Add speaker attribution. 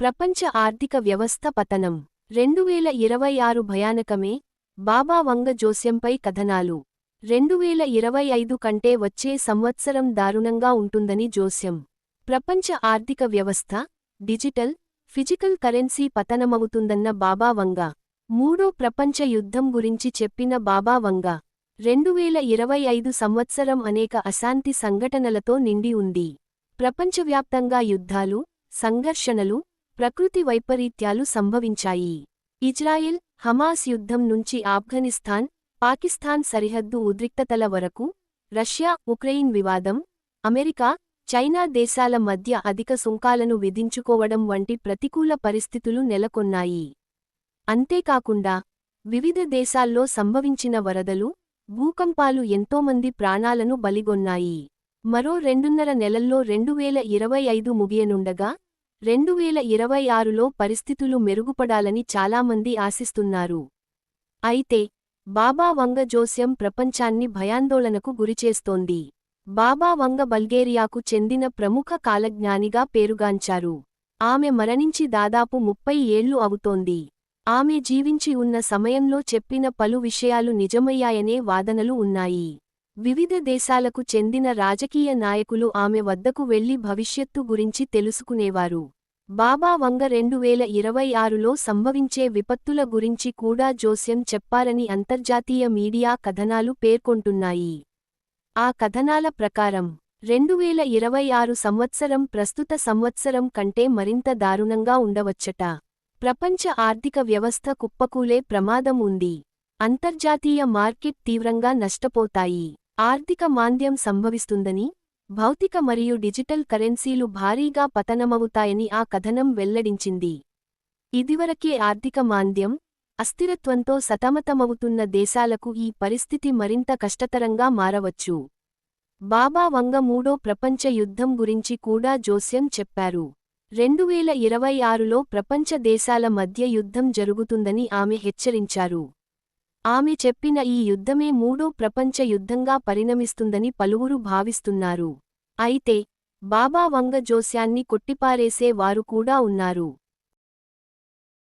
Speaker 1: ప్రపంచ ఆర్థిక వ్యవస్థ పతనం. రెండు వేల ఇరవై ఆరు భయానకమే బాబా వంగ జోస్యంపై కథనాలు. రెండు వేల ఇరవై ఐదు కంటే వచ్చే సంవత్సరం దారుణంగా ఉంటుందని జోస్యం. ప్రపంచ ఆర్థిక వ్యవస్థ డిజిటల్ ఫిజికల్ కరెన్సీ పతనమవుతుందన్న బాబా వంగ. మూడో ప్రపంచ యుద్ధం గురించి చెప్పిన బాబా వంగ. రెండు వేల ఇరవై ఐదు సంవత్సరం అనేక అశాంతి సంఘటనలతో నిండి ఉంది. ప్రపంచవ్యాప్తంగా యుద్ధాలు సంఘర్షణలు ప్రకృతి వైపరీత్యాలు సంభవించాయి. ఇజ్రాయెల్ హమాస్ యుద్ధం నుంచి ఆఫ్ఘనిస్తాన్ పాకిస్తాన్ సరిహద్దు ఉద్రిక్తతల వరకు రష్యా ఉక్రెయిన్ వివాదం అమెరికా చైనా దేశాల మధ్య అధిక సుంకాలను విధించుకోవడం వంటి ప్రతికూల పరిస్థితులు నెలకొన్నాయి. అంతేకాకుండా వివిధ దేశాల్లో సంభవించిన వరదలు భూకంపాలు ఎంతోమంది ప్రాణాలను బలిగొన్నాయి. మరో రెండున్నర నెలల్లో రెండువేల ఇరవై ఐదు ముగియనుండగా రెండువేల ఇరవై ఆరులో పరిస్థితులు మెరుగుపడాలని చాలామంది ఆశిస్తున్నారు. అయితే బాబా వంగ జోస్యం ప్రపంచాన్ని భయాందోళనకు గురిచేస్తోంది. బాబా వంగ బల్గేరియాకు చెందిన ప్రముఖ కాలజ్ఞానిగా పేరుగాంచారు. ఆమె మరణించి దాదాపు ముప్పై ఏళ్ళు అవుతోంది. ఆమె జీవించి ఉన్న సమయంలో చెప్పిన పలు విషయాలు నిజమయ్యాయనే వాదనలు ఉన్నాయి. వివిధ దేశాలకు చెందిన రాజకీయ నాయకులు ఆమె వద్దకు వెళ్ళి భవిష్యత్తు గురించి తెలుసుకునేవారు. బాబా వంగ రెండు వేల ఇరవై ఆరులో సంభవించే విపత్తుల గురించి కూడా జోస్యం చెప్పారని అంతర్జాతీయ మీడియా కథనాలు పేర్కొంటున్నాయి. ఆ కథనాల ప్రకారం రెండు వేల ఇరవై ఆరు సంవత్సరం ప్రస్తుత సంవత్సరం కంటే మరింత దారుణంగా ఉండవచ్చట. ప్రపంచ ఆర్థిక వ్యవస్థ కుప్పకూలే ప్రమాదం ఉంది. అంతర్జాతీయ మార్కెట్ తీవ్రంగా నష్టపోతాయి. ఆర్థిక మాంద్యం సంభవిస్తుందని భౌతిక మరియు డిజిటల్ కరెన్సీలు భారీగా పతనమవుతాయని ఆ కథనం వెల్లడించింది. ఇదివరకే ఆర్థిక మాంద్యం అస్థిరత్వంతో సతమతమవుతున్న దేశాలకు ఈ పరిస్థితి మరింత కష్టతరంగా మారవచ్చు. బాబా వంగ మూడో ప్రపంచ యుద్ధం గురించి కూడా జోస్యం చెప్పారు. రెండువేల ఇరవై ఆరులో ప్రపంచ దేశాల మధ్య యుద్ధం జరుగుతుందని ఆమె హెచ్చరించారు. ఆమె చెప్పిన ఈ యుద్ధమే మూడో ప్రపంచ యుద్ధంగా పరిణమిస్తుందని పలువురు భావిస్తున్నారు. అయితే బాబా వంగ జోస్యాన్ని కొట్టిపారేసే వారు కూడా ఉన్నారు.